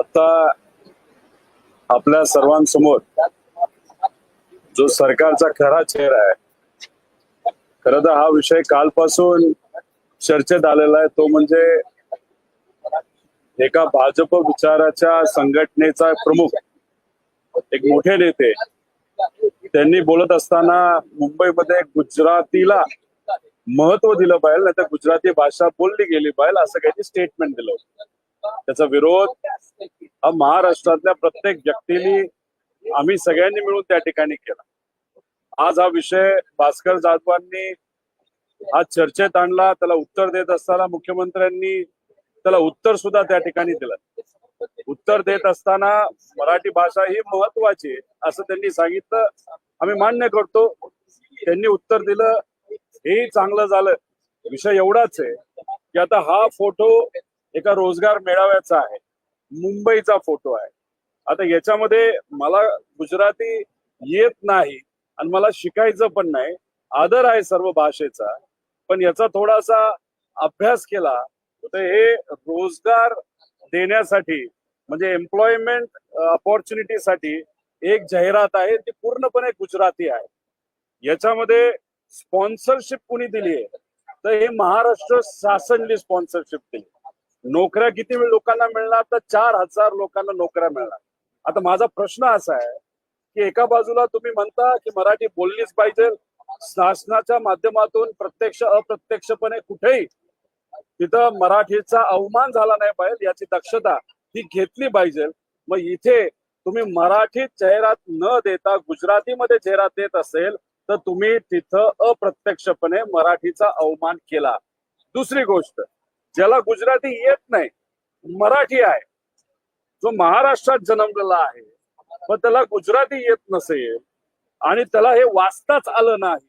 आता आपल्या सर्वांसमोर जो सरकारचा खरा चेहरा आहे खर तर हा विषय कालपासून चर्चेत आलेला आहे. तो म्हणजे एका भाजप विचाराच्या संघटनेचा प्रमुख एक मोठे नेते त्यांनी बोलत असताना मुंबईमध्ये गुजरातीला महत्त्व दिलं पाहिजे नाही तर गुजराती भाषा बोलली गेली पाहिजे असं काही स्टेटमेंट दिलं होतं. त्याचा विरोध हा महाराष्ट्रातल्या प्रत्येक व्यक्तीने आम्ही सगळ्यांनी मिळून त्या ठिकाणी केला. आज हा विषय भास्कर जाधवांनी हा चर्चेत आणला त्याला उत्तर देत असताना मुख्यमंत्र्यांनी त्याला उत्तर सुद्धा त्या ठिकाणी दिलं. उत्तर देत असताना मराठी भाषा ही महत्वाची असं त्यांनी सांगितलं. आम्ही मान्य करतो त्यांनी उत्तर दिलं हे चांगलं झालं. विषय एवढाच आहे की आता हा फोटो एका रोजगार मेळाव्याचा आहे. मुंबईचा फोटो आहे. आता याच्यामध्ये मला गुजराती येत नाही आणि मला शिकायचं पण नाही. आदर आहे सर्व भाषेचा. पण याचा थोडासा अभ्यास केला तर हे रोजगार देण्यासाठी म्हणजे एम्प्लॉयमेंट ऑपॉर्च्युनिटीसाठी एक जाहिरात आहे. ती पूर्णपणे गुजराती आहे. याच्यामध्ये स्पॉन्सरशिप कुणी दिली आहे तर हे महाराष्ट्र शासनने स्पॉन्सरशिप दिली. नोकऱ्या किती वेळ लोकांना मिळणार तर चार हजार लोकांना नोकऱ्या मिळणार. आता माझा प्रश्न असा आहे की एका बाजूला तुम्ही म्हणता की मराठी बोललीच पाहिजे शासनाच्या माध्यमातून प्रत्यक्ष अप्रत्यक्षपणे कुठेही तिथं मराठीचा अवमान झाला नाही पाहिजे याची दक्षता ही घेतली पाहिजे. मग इथे तुम्ही मराठीत जाहिरात न देता गुजरातीमध्ये जाहिरात देत असेल तर तुम्ही तिथं अप्रत्यक्षपणे मराठीचा अवमान केला. दुसरी गोष्ट ज्याला गुजराती येत नाही मराठी आहे. जो महाराष्ट्रात जन्मलेला आहे पण त्याला गुजराती येत नसेल आणि त्याला हे वाचताच आलं नाही.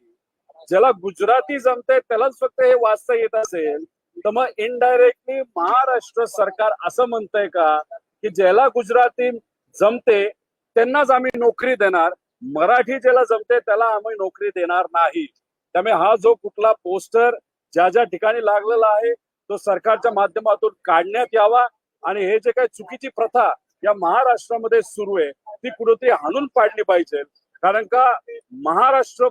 ज्याला गुजराती जमते त्यालाच फक्त हे वाचता येत असेल तर मग इनडायरेक्टली महाराष्ट्र सरकार असं म्हणतंय का की ज्याला गुजराती जमते त्यांनाच आम्ही नोकरी देणार. मराठी ज्याला जमते त्याला आम्ही नोकरी देणार नाही. त्यामुळे हा जो कुठला पोस्टर ज्या ज्या ठिकाणी लागलेला आहे तो सरकारच्या माध्यमातून काढण्यात यावा आणि हे जे काही चुकीची प्रथा या महाराष्ट्रामध्ये सुरू आहे ती कुठेतरी हाणून पाडली पाहिजे. कारण का महाराष्ट्र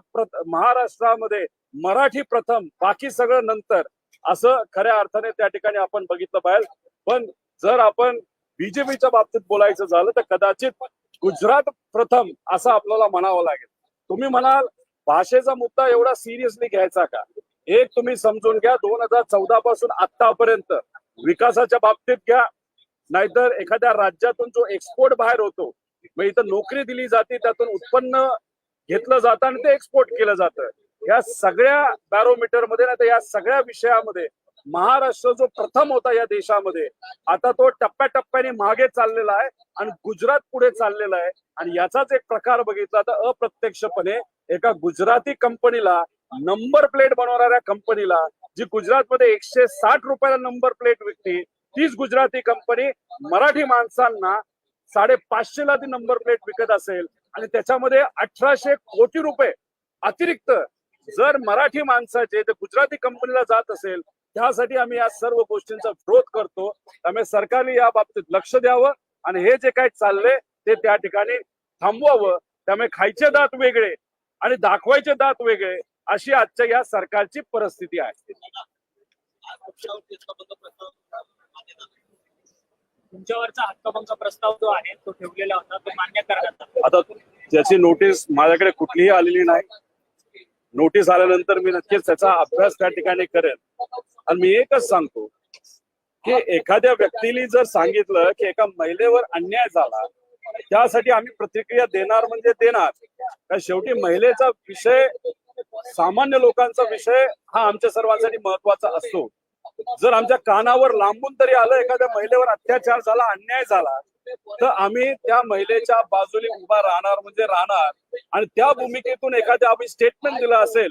महाराष्ट्रामध्ये मराठी प्रथम बाकी सगळं नंतर. असं खऱ्या अर्थाने त्या ठिकाणी आपण बघितलं पाहिजे. पण जर आपण बीजेपीच्या बाबतीत बोलायचं झालं तर कदाचित गुजरात प्रथम असं आपल्याला म्हणावं लागेल. तुम्ही म्हणाल भाषेचा मुद्दा एवढा सिरियसली घ्यायचा का? एक तुम्ही समजून घ्या दोन हजार चौदा पासून आतापर्यंत विकासाच्या बाबतीत घ्या नाहीतर एखाद्या राज्यातून जो एक्सपोर्ट बाहेर होतो मग इथं नोकरी दिली जाते त्यातून उत्पन्न घेतलं जातं आणि ते एक्सपोर्ट केलं जातं. या सगळ्या बॅरोमीटरमध्ये ना तर या सगळ्या विषयामध्ये महाराष्ट्र जो प्रथम होता या देशामध्ये आता तो टप्प्याटप्प्याने मागे चाललेला आहे आणि गुजरात पुढे चाललेला आहे. आणि याचाच एक प्रकार बघितला तर अप्रत्यक्षपणे एका गुजराती कंपनीला नंबर प्लेट बनवणाऱ्या कंपनीला जी गुजरातमध्ये एकशे साठ रुपयाला नंबर प्लेट विकते तीच गुजराती कंपनी मराठी माणसांना साडे ला ती नंबर प्लेट विकत असेल. आणि त्याच्यामध्ये अठराशे कोटी रुपये अतिरिक्त जर मराठी माणसाचे ते गुजराती कंपनीला जात असेल त्यासाठी आम्ही या सर्व गोष्टींचा विरोध करतो. त्यामुळे सरकारने या बाबतीत लक्ष द्यावं आणि हे जे काही चाललंय ते त्या ठिकाणी थांबवावं. त्यामुळे खायचे दात वेगळे आणि दाखवायचे दात वेगळे. अशी आजच्या या सरकारची परिस्थिती आहे. तुमच्यावरचा हक्कभंग प्रस्ताव जो आहे तो ठेवलेला होता तो मान्य करण्यात आला. आता त्याची नोटीस माझ्याकडे कुठलीही आलेली नाही. नोटीस आल्यानंतर मी नक्कीच त्याचा अभ्यास त्या ठिकाणी करेन. आणि मी एकच सांगतो की एखाद्या व्यक्तीने जर सांगितलं की एका महिलेवर अन्याय झाला त्यासाठी आम्ही प्रतिक्रिया देणार म्हणजे देणार. शेवटी महिलेचा विषय सामान्य लोकांचा विषय हा आमच्या सर्वांसाठी महत्त्वाचा असतो. जर आमच्या कानावर लांबून तरी आलं एखाद्या महिलेवर अत्याचार झाला अन्याय झाला तर आम्ही त्या महिलेच्या बाजूने उभा राहणार म्हणजे राहणार. आणि त्या भूमिकेतून एखाद्या आम्ही स्टेटमेंट दिलं असेल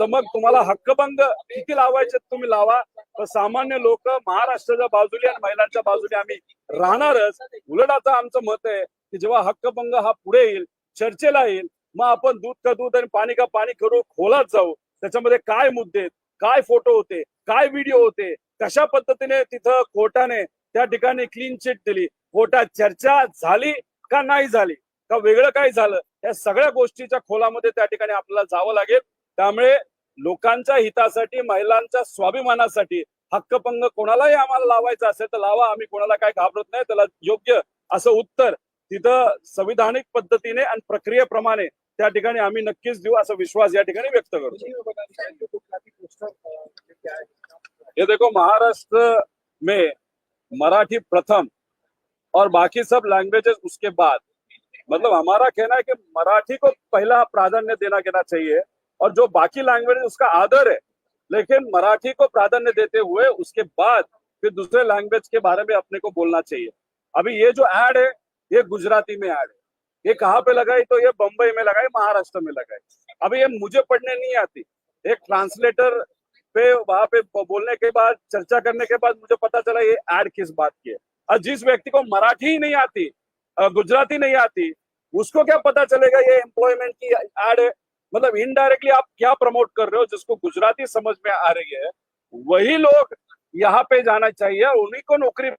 तर मग तुम्हाला हक्कभंग किती लावायचे तुम्ही लावा. तर सामान्य लोक महाराष्ट्राच्या बाजूने आणि महिलांच्या बाजूने आम्ही राहणारच. उलट आता आमचं मत आहे की जेव्हा हक्कभंग हा पुढे येईल चर्चेला येईल मग आपण दूध का दूध आणि पाणी का पाणी करू खोलात जाऊ. त्याच्यामध्ये काय मुद्दे काय फोटो होते? काय व्हिडिओ होते? कशा पद्धतीने तिथं कोर्टाने त्या ठिकाणी क्लीन चिट दिली? कोर्टात चर्चा झाली का नाही झाली? का वेगळं काय झालं? या सगळ्या गोष्टीच्या खोलामध्ये त्या ठिकाणी आपल्याला जावं लागेल. त्यामुळे लोकांच्या हितासाठी महिलांच्या स्वाभिमानासाठी हक्कपंग कोणालाही आम्हाला लावायचा असेल तर लावा. आम्ही कोणाला काय घाबरत नाही. त्याला योग्य असं उत्तर तिथं संविधानिक पद्धतीने आणि प्रक्रियेप्रमाणे त्या ठिकाणी विश्वास व्यक्त करतो. ये देखो, महाराष्ट्र में मराठी प्रथम और बाकी सब लैंग्वेजेस उसके बाद। मतलब हमारा कहना है कि मराठी को पहला प्राधान्य देना कहना चाहिए और जो बाकी लैंग्वेज उसका आदर है, लेकिन मराठी को प्राधान्य देते हुए उसके बाद फिर दूसरे लैंग्वेज के बारे में अपने को बोलना चाहिए। अभी ये जो एड है, ये गुजराती में एड है। ये कहाँ पे लगाई? तो ये बम्बई में लगाई, महाराष्ट्र में लगाई। अभी ये मुझे पढ़ने नहीं आती। एक ट्रांसलेटर पे, वहाँ पे बोलने के बाद, चर्चा करने के बाद मुझे पता चला ये एड किस बात की है। और जिस व्यक्ति को मराठी ही नहीं आती गुजराती नहीं आती, उसको क्या पता चलेगा ये एम्प्लॉयमेंट की एड मतलब इनडायरेक्टली आप क्या प्रमोट कर रहे हो, जिसको गुजराती समझ में आ रही है, वही लोग यहाँ पे जाना चाहिए, उन्हीं को नौकरी